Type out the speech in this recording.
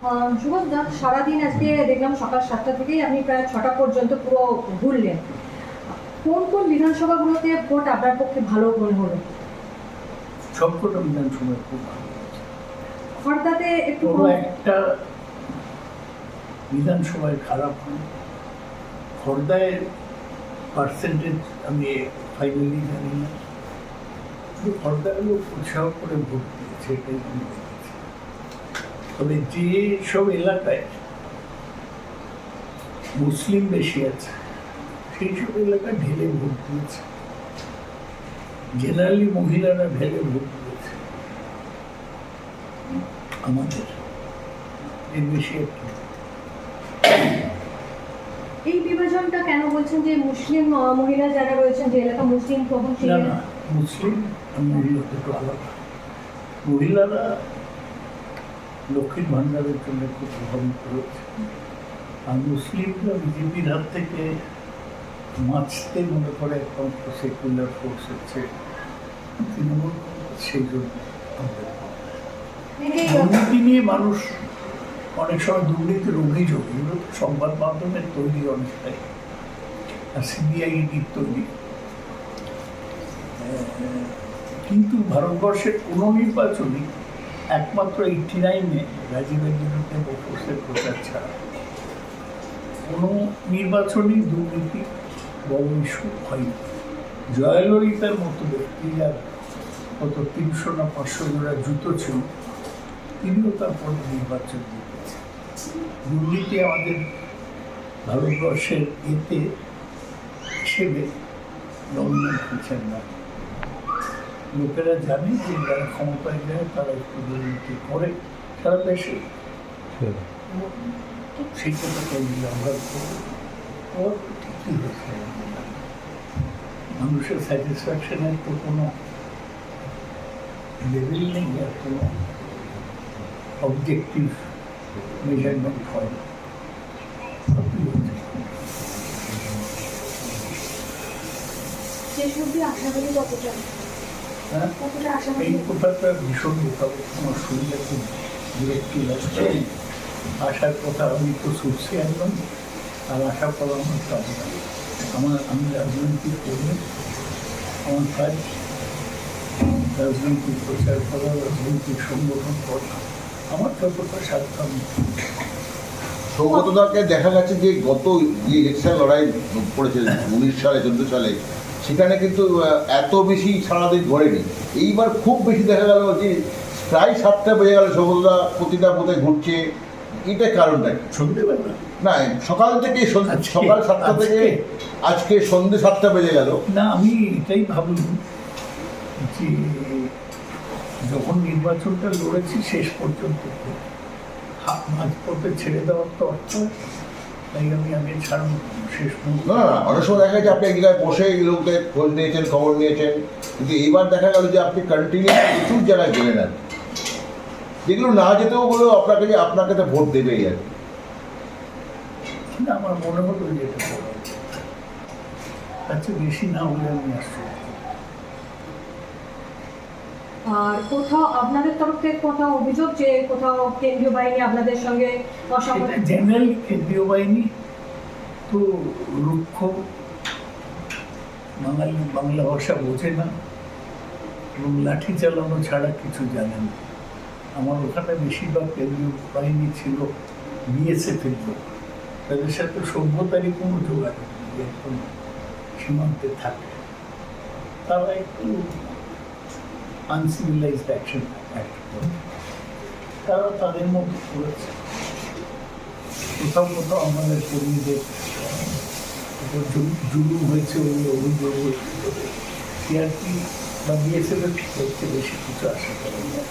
সুভাষ দা সারাদিন আজকে দেখলাম সকাল সাতটা থেকেই আপনি প্রায় ছটা পর্যন্ত পুরো ঘুরলেন। কোন কোন বিধানসভাগুলোতে ভোট আপনার পক্ষে ভালো মনে হলো সবকটা বিধানসভায় খুব ভালো। খর্দাতে একটু একটা বিধানসভায় খারাপ হয় খর্দায় পার্সেন্টেজ আমি ফাইনালি জানি না। কিন্তু খর্দার লোক উৎসাহ করে ভোট দিয়েছে এটাই আমি তবে যে সব এলাকায় মুসলিম বেশি আছে সেই সব এলাকা ঢেলে ভোট দিয়েছে। জেনারেলি মহিলারা ঢেলে ভোট দিয়েছে। আমাদের এর বেশি একটু। এই বিভাজনটা কেন বলছেন যে মুসলিম মহিলা যারা রয়েছেন যে এলাকা মুসলিম প্রবণ না মুসলিম মহিলা দুটো আলাদা। মহিলারা লক্ষ্মীর ভাণ্ডারের জন্য খুব প্রভাবিত হয়েছে। আর মুসলিমরা বিজেপির হাত থেকে মাছতে মনে করে একমাত্র সেকুলার ফোর্স হচ্ছে তৃণমূল সেই জন্য দুর্নীতি নিয়ে মানুষ অনেক সময় দুর্নীতির অভিযোগ এগুলো সংবাদ মাধ্যমের তৈরি অনেকটাই। আর সিবিআই ইডির তৈরি। কিন্তু ভারতবর্ষের কোনো নির্বাচনই একমাত্র এইটি নাইনে রাজীবের বিরুদ্ধে বফোর্সের প্রচার ছাড়া। কোনো নির্বাচনই দুর্নীতি বড় ইস্যু হয়নি। জয়ললিতার মতো ব্যক্তি যার কত তিনশো না পাঁচশো জোড়া জুতো ছিল, তিনিও তারপর নির্বাচন জিতেছে দুর্নীতি আমাদের ভারতবর্ষের এতে হিসেবে ডমিনেন্ট হচ্ছেন না। লোকেরা জানে যে যারা ক্ষমতায় যায় তারা একটু দুর্নীতি করে সারা দেশে সেই কথাটা আমরা করব ঠিকই হয়েছে। মানুষের স্যাটিসফ্যাকশনের তো কোনো লেভেল নেই আর কোনো অবজেক্টিভ মেজারমেন্ট হয় না। শেষ অবধি আশাবাদী কতটা হ্যাঁ কতটা এই কথাটা ভীষণ আমার শরীরে খুব বিরক্তি লাগছে। কথা আমি তো ছুটছি একদম, আর আশা করা আমার আমার, আমি রাজনৈতিক আমার কাজ রাজনৈতিক প্রচার করা, রাজনৈতিক সংগঠন করা। আমার যতটা স্বার্থ আমি সৌগতদাকে দেখা গেছে যে গত যে ইলেকশন লড়াই পড়েছে, উনিশ সালে, চোদ্দ সালে সেখানে কিন্তু এত বেশি সারাদিন ধরেনি এইবার খুব বেশি দেখা গেল যে প্রায় সাতটা বেজে গেল সৌগতদা প্রতিটা পথে ঘুরছে এটা কারণটা সন্ধ্যেবেলা না সকাল থেকে সকাল সাতটা থেকে আজকে? সন্ধ্যে সাতটা বেজে গেল না আমি এটাই ভাবলাম যে যখন নির্বাচনটা লড়েছি শেষ পর্যন্ত মাঝপথে ছেড়ে দেওয়ার তো অর্থ। তাই আমি আগে ছাড়ব শেষ মুহূর্তে না অনেক সময় দেখা যাচ্ছে আপনি এক জায়গায় বসে লোকদের খোঁজ নিয়েছেন খবর নিয়েছেন কিন্তু এইবার দেখা গেল যে আপনি কন্টিনিউ প্রচুর জায়গায় গেলেন আর যেগুলো না যেতেও বলেও আপনাকে যে আপনাকে তো ভোট দেবেই আর কি। না আমার মনে হলো যে এটা করা উচিত। তার চেয়ে বেশি না হলে আমি আসছি আর কোথাও আপনাদের তরফ থেকে কোথাও অভিযোগ যে কোথাও কেন্দ্রীয় বাহিনী আপনাদের সঙ্গে জেনারেল কেন্দ্রীয় বাহিনী তো রুক্ষ। বাঙালি বাংলা ভাষা বোঝে না। এবং লাঠি চালানো ছাড়া কিছু জানে না। আমার ওখানে বেশিরভাগ কেন্দ্রীয় বাহিনী ছিল বিএসএফ এর লোক। তাদের সাথে সভ্যতারই কোনো যোগাযোগ নেই সীমান্তে থাকে। তারা একটু আনসিভিলাইজড অ্যাকশন অ্যাক্ট তারা তাদের মধ্যে করেছে কোথাও কোথাও আমাদের কর্মীদের জুলুম হয়েছে ওই অভিযোগ হয়েছিল সিআরপি বা বিএসএফ এর হচ্ছে বেশি কিছু আশা করা না।